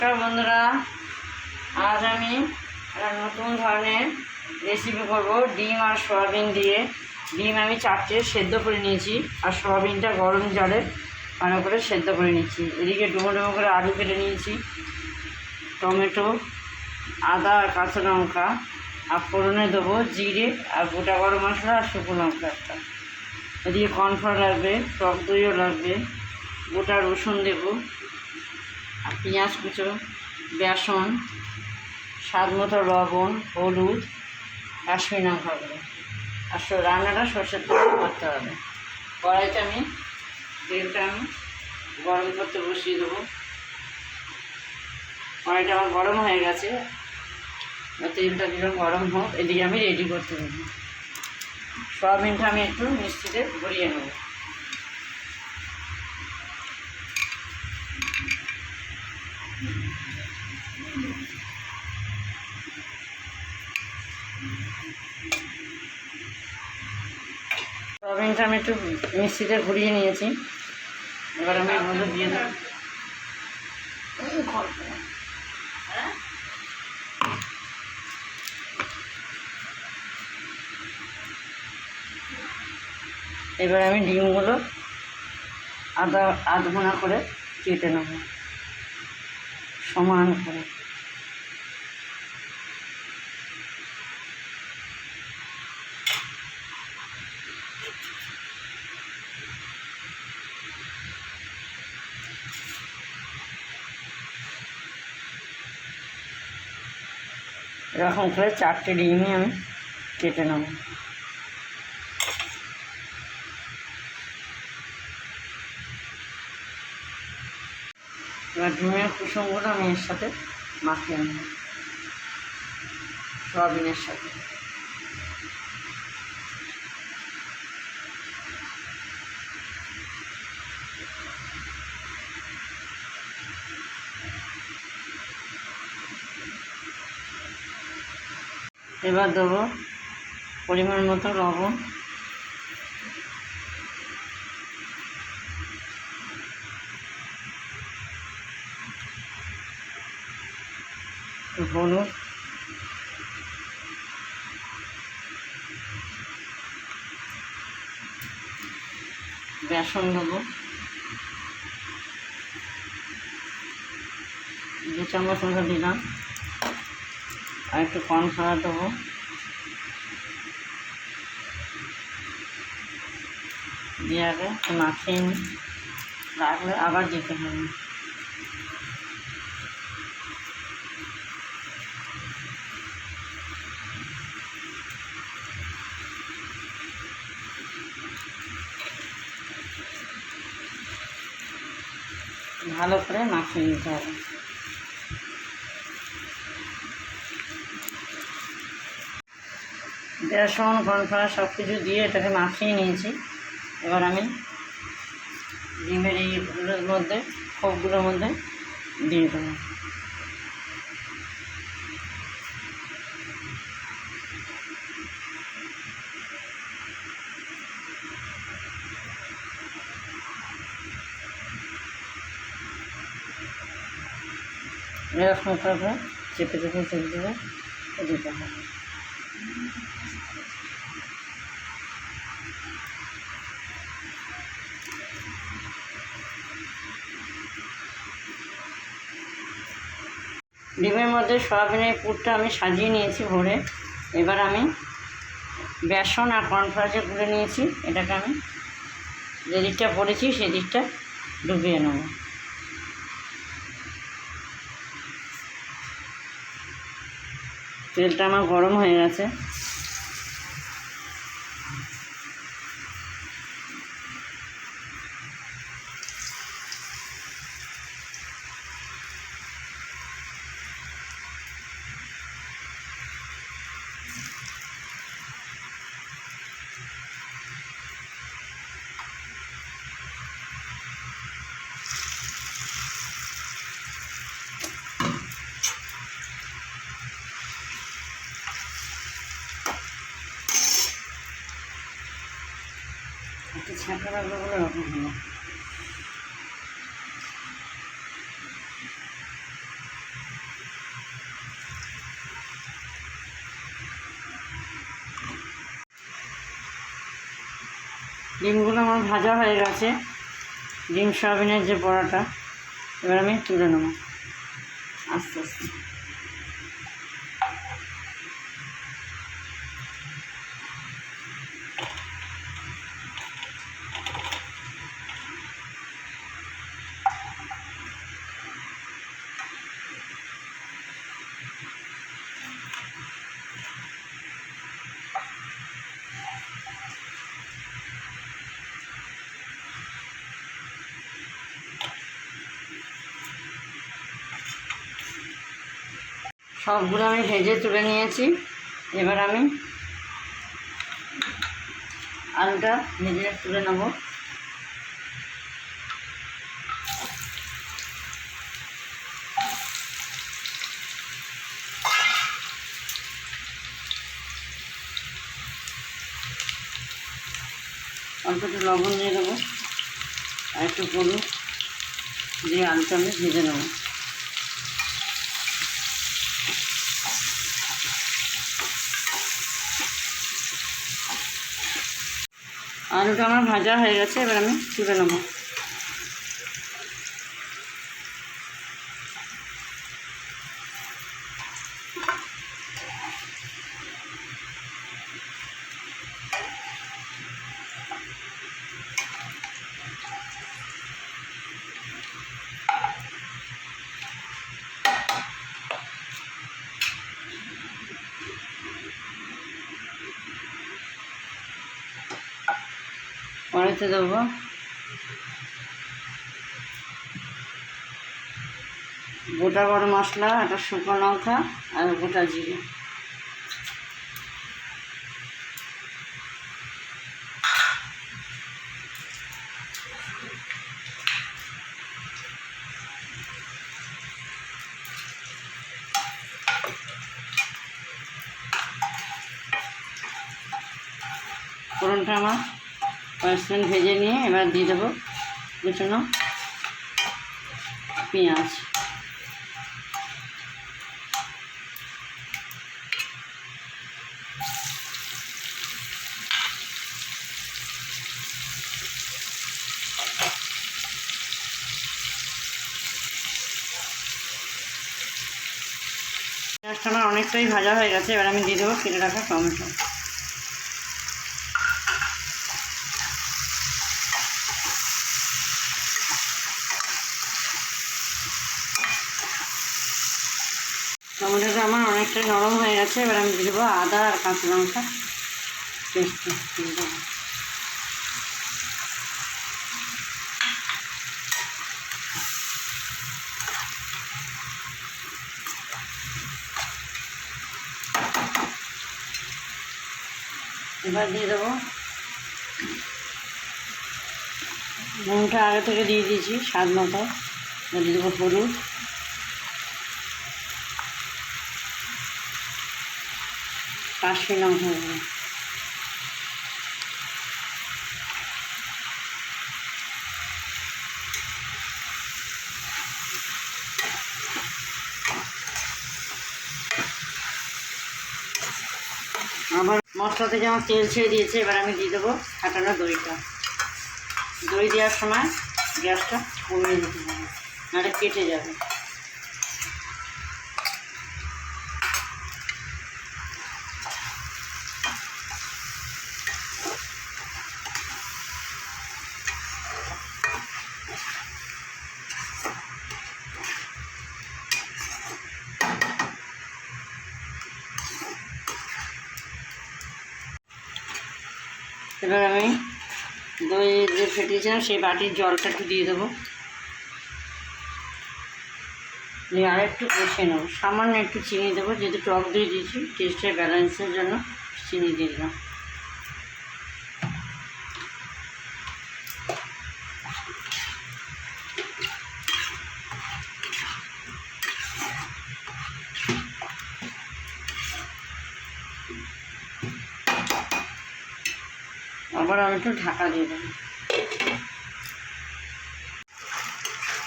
নমস্কার বন্ধুরা। আজ আমি একটা নতুন ধরনের রেসিপি করব, ডিম আর সয়াবিন দিয়ে। ডিম আমি চারটে সেদ্ধ করে নিয়েছি, আর সয়াবিনটা গরম জলে ভালো করে সেদ্ধ করে নিয়েছি এদিকে ডুমো ডুমো করে আলু কেটে নিয়েছি, টমেটো, আদা আর কাঁচা লঙ্কা, আর ফোড়নে দেবো জিরে আর গোটা গরম মশলা আর শুকনো লঙ্কা একটা। এদিকে কর্নফ্লাওয়ার লাগবে, টক দইও লাগবে, গোটা রসুন দেবো পেঁয়াজ, কুচো, বেসন স্বাদ মতো লবণ, হলুদ, কাশ্মীর লঙ্কা গুঁড়ো। আর রান্নাটা সর্ষের তেল করতে হবে। কড়াইতে আমি তেলটা আমি গরম করতে বসিয়ে দেবো। কড়াইটা আমার গরম হয়ে গেছে। তেলটা দিলাম গরম হোক, এদিকে আমি রেডি করতে দেবো। সয়াবিনটা আমি একটু মিষ্টিতে ভরিয়ে নেব। সয়াবিনটা আমি একটু মিক্সিতে ঘুরিয়ে নিয়েছি। এবার আমি মধ্যে দিয়ে দেবো। এবার আমি ডিমগুলো আধা আধ করে কেটে নেব। সমান করে এরকম করে চারটে ডিমই আমি কেটে নেব। ডিমের কুসুমগুলো আমি এর সাথে মাখিয়ে নেব। সয়াবিনের সাথে। এবার দেবো পরিমাণ মতো লবণ। হলুদ বেসন দেবো। দু চামচ মতো দিলাম। আর একটু কর্নফ্লাওয়ার দেবো। দিয়ে আগে একটু মাখিয়ে নিই রাখলে আবার দিতে হবে। ভালো করে মাখিয়ে নিতে হবে। বেসন কর্নফ্লাওয়ার সব কিছু দিয়ে এটাকে মাখিয়ে নিয়েছি। এবার আমি ডিমের এইগুলোর মধ্যে খোপগুলোর মধ্যে দিয়ে দেবো। এরকম করে চেপে চেপে চেপে দিতে হবে ডিমের মধ্যে সয়াবিনের পুরটা আমি সাজিয়ে নিয়েছি ভরে। এবার আমি বেসন আর কর্নফ্লাওয়ার গুলে নিয়েছি। এটাকে আমি যে দিকটা পড়েছি সেই দিকটা ডুবিয়ে নেব। তেলটা আমার গরম হয়ে গেছে। ছাঁকা বলে রকম হলো। ডিমগুলো আমার ভাজা হয়ে গেছে। ডিম, সয়াবিনের যে বড়াটা, এবার আমি তুলে নেব। আস্তে আস্তে। সবগুলো আমি ভেজে তুলে নিয়েছি। এবার আমি আলুটা ভেজে তুলে নেব। অল্প একটু লবণ দিয়ে দেবো, আর একটু হলুদ দিয়ে আলুটা আমি ভেজে নেব। আলুটা আমার ভাজা হয়ে গেছে এবার আমি তুলে নেব। কড়াইতে দেবো গোটা গরম মশলা একটা শুকনো লঙ্কা আর গোটা জিরে। ফোড়নটা আমার পাঁচ ভেজে নিয়ে এবার দিয়ে দেবো কুচনো পেঁয়াজ। পেঁয়াজটা আমার অনেকটাই ভাজা হয়ে গেছে, এবার আমি দিয়ে দেবো কেটে রাখা টমেটো। আমার নরম হয়ে গেছে, এবার আমি দিয়ে দেবো আদা আর কাঁচা লঙ্কা। দিয়ে দেবো। এবার দিয়ে দেবো। নুনটা আগে থেকে দিয়ে দিয়েছি, স্বাদ মতো। দিয়ে দেবো হলুদ। কাশ্মীর লঙ্কা দেবো আবার মশলা থেকে আমার তেল ছেড়ে দিয়েছে, এবার আমি দিয়ে দেবো ফাটানো দইটা। দই দেওয়ার সময় গ্যাসটা কমিয়ে দিতে হবে, নাহলে কেটে যাবে। এবার আমি দই যে ফেটিয়েছিলাম সেই বাটির জলটা একটু দিয়ে দেবো। দিয়ে আর একটু কষে নেব। সামান্য একটু চিনি দেবো, যেহেতু টক দই দিয়েছি টেস্টের ব্যালেন্সের জন্য চিনি দিয়ে দিলাম। তারপরে আমি একটু ঢাকা দিয়ে দেবো।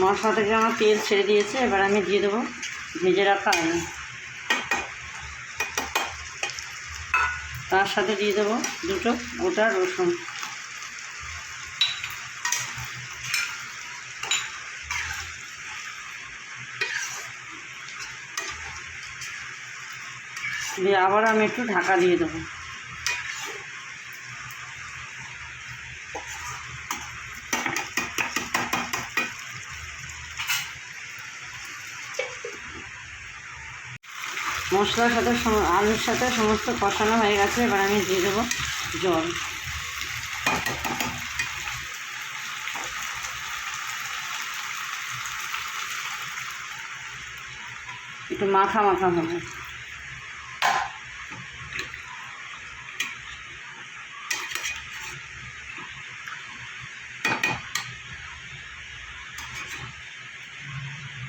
মশলা থেকে আমার তেল ছেড়ে দিয়েছে, এবার আমি দিয়ে দেবো ভেজে রাখা আলু। তার সাথে দিয়ে দেবো দুটো গোটা রসুন। দিয়ে আবার আমি একটু ঢাকা দিয়ে দেবো। মশলার সাথে আলুর সাথে সমস্ত কষানো হয়ে গেছে, এবার আমি দিয়ে দেবো জল। একটু মাখা মাখা হবে।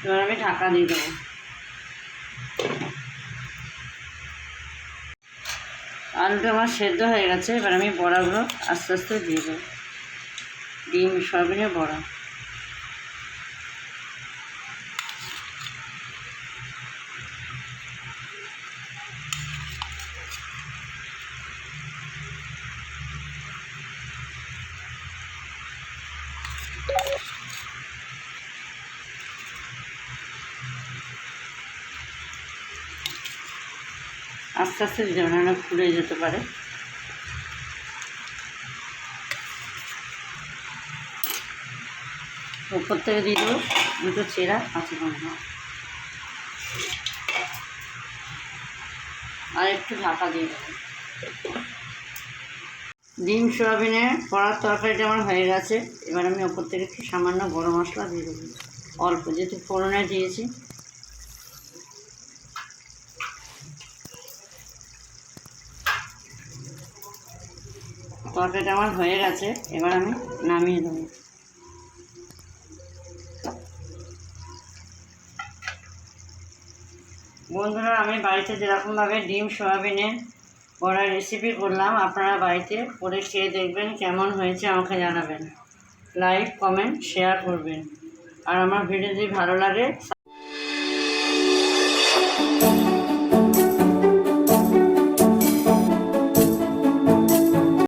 এবার আমি ঢাকা দিয়ে দেবো। আলুটা আমার সেদ্ধ হয়ে গেছে, এবার আমি বড়াগুলো আস্তে আস্তে দিয়ে দেবো। ডিম, সয়াবিনের বড়া। আস্তে আস্তে হবে না ফুলে যেতে পারে। উপর থেকে দিয়ে দেবো দুটো চেরা কাঁচা লঙ্কা আর একটু ঢাকা দিয়ে দেবো। ডিম, সোয়াবিনের পড়ার তরকারিটা আমার হয়ে গেছে। এবার আমি ওপর থেকে একটু সামান্য গরম মশলা দিয়ে দেবো। অল্প, যেহেতু ফোড়নে দিয়েছি। তরকারিটা আমার হয়ে গেছে, এবার আমি নামিয়ে দেবো। বন্ধুরা, আমি বাড়িতে যেরকমভাবে ডিম সয়াবিনের বড়ার রেসিপি করলাম, আপনারা বাড়িতে করে খেয়ে দেখবেন কেমন হয়েছে, আমাকে জানাবেন। লাইক কমেন্ট শেয়ার করবেন। আর আমার ভিডিও যদি ভালো লাগে